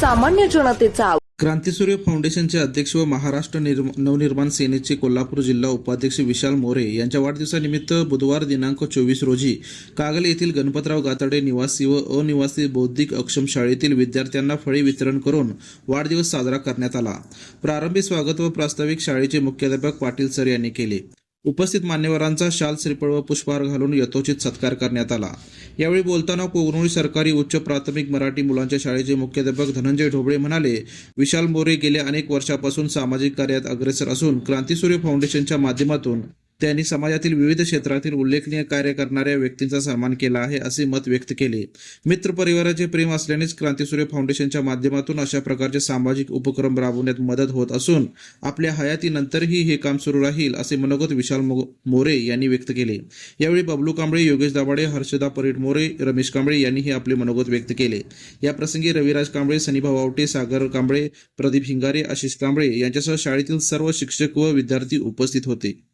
सामान्य जनतेचा क्रांतीसूर्य फाउंडेशनचे अध्यक्ष व महाराष्ट्र निर्म- नवनिर्माण सेनेचे कोल्हापूर जिल्हा उपाध्यक्ष विशाल मोरे यांच्या वाढदिवसानिमित्त बुधवार दिनांक चोवीस रोजी कागल येथील गणपतराव गातडे निवासी व अनिवासी बौद्धिक अक्षम शाळेतील विद्यार्थ्यांना फळे वितरण करून वाढदिवस साजरा करण्यात आला. प्रारंभी स्वागत व प्रास्ताविक शाळेचे मुख्याध्यापक पाटील सर यांनी केले. उपस्थित मान्यवरांचा शाल श्रीफळ व पुष्पहार घालून यथोचित सत्कार करण्यात आला. यावेळी बोलताना कोगनोळी सरकारी उच्च प्राथमिक मराठी मुलांच्या शाळेचे मुख्याध्यापक धनंजय ढोबळे म्हणाले विशाल मोरे गेल्या अनेक वर्षापासून सामाजिक कार्यात अग्रेसर असून क्रांतीसूर्य फाउंडेशनच्या माध्यमातून त्यांनी समाजातील विविध क्षेत्रातील उल्लेखनीय कार्य करणाऱ्या व्यक्तींचा सन्मान केला आहे असे मत व्यक्त केले. मित्र परिवाराचे प्रेम असल्यानेच क्रांतीसूर्य फाउंडेशनच्या माध्यमातून अशा प्रकारचे सामाजिक उपक्रम राबवण्यात मदत होत असून आपल्या हयातीनंतरही हे काम सुरू राहील असे मनोगत विशाल मो- मोरे यांनी व्यक्त केले. यावेळी बबलू कांबळे योगेश दाभाडे हर्षदा परीट मोरे रमेश कांबळे यांनीही आपले मनोगत व्यक्त केले. याप्रसंगी रविराज कांबळे सनीभाऊ आवटे सागर कांबळे प्रदीप हिंगारे आशिष कांबळे यांच्यासह शाळेतील सर्व शिक्षक व विद्यार्थी उपस्थित होते.